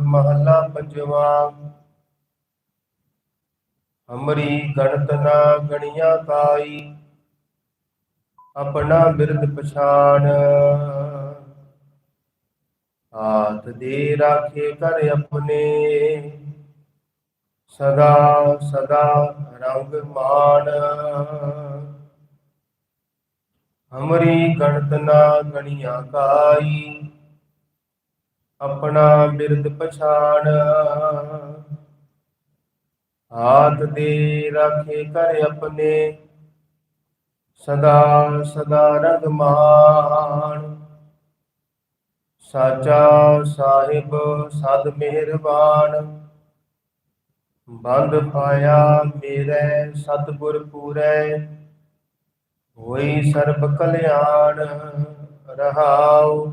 ਮਹਲਾ ਪੰਜਵਾ। ਹਮਰੀ ਗਣਤ ਨਾ ਗਣੀਆਂ ਕਾਈ ਆਪਣਾ ਬਿਰਦ ਪਛਾਣ ਹਾਥ ਦੇ ਰਾਖੇ ਕਰ ਆਪਣੇ, ਸਦਾ ਸਦਾ ਰੰਗ ਮਾਣ। ਹਮਰੀ ਗਣਤ ਨਾ ਗਣੀਆਂ ਕਾਈ ਆਪਣਾ ਬਿਰਦ ਪਛਾਣ। ਹਾਥ ਦੇ ਰੱਖੇ ਕਰ ਆਪਣੇ, ਸਦਾ ਸਦਾ ਰੰਗ ਮਾਣ ਸਾਚਾ ਸਾਹਿਬ ਸਦ ਮਿਹਰਬਾਨ। ਬੰਦ ਪਾਇਆ ਮੇਰੇ, ਸਤਿਗੁਰ ਪੂਰੈ, ਹੋਈ ਸਰਬ ਕਲਿਆਣ। ਰਹਾਉ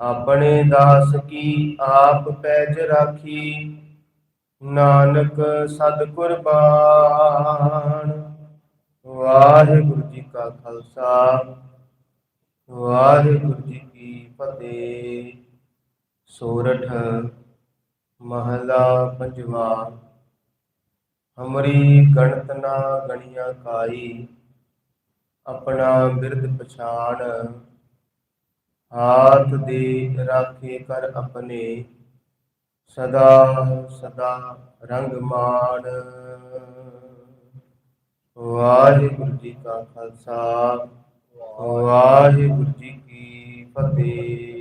ਆਪਣੇ ਦਾਸ ਕੀ ਆਪ ਪੈਜ ਰਾਖੀ? ਨਾਨਕ ਸਦ ਕੁਰਬਾਨ। ਵਾਹਿਗੁਰੂ ਜੀ ਕਾ ਖਾਲਸਾ। ਵਾਹਿਗੁਰੂ ਜੀ ਕੀ ਫਤਿਹ। ਸੋਰਠ ਮਹਲਾ ਪੰਜਵਾ। ਹਮਰੀ ਗਣਤ ਨਾ ਗਣੀਆਂ ਕਾਈ। ਆਪਣਾ ਬਿਰਦ ਪਛਾਣ। ਹਾਥ ਦੇ ਰਾਖੇ ਕਰ ਆਪਣੇ। ਸਦਾ ਸਦਾ ਰੰਗ ਮਾਣ। ਵਾਹਿਗੁਰੂ ਜੀ ਕਾ ਖਾਲਸਾ, ਵਾਹਿਗੁਰੂ ਜੀ ਕੀ ਫਤਿਹ।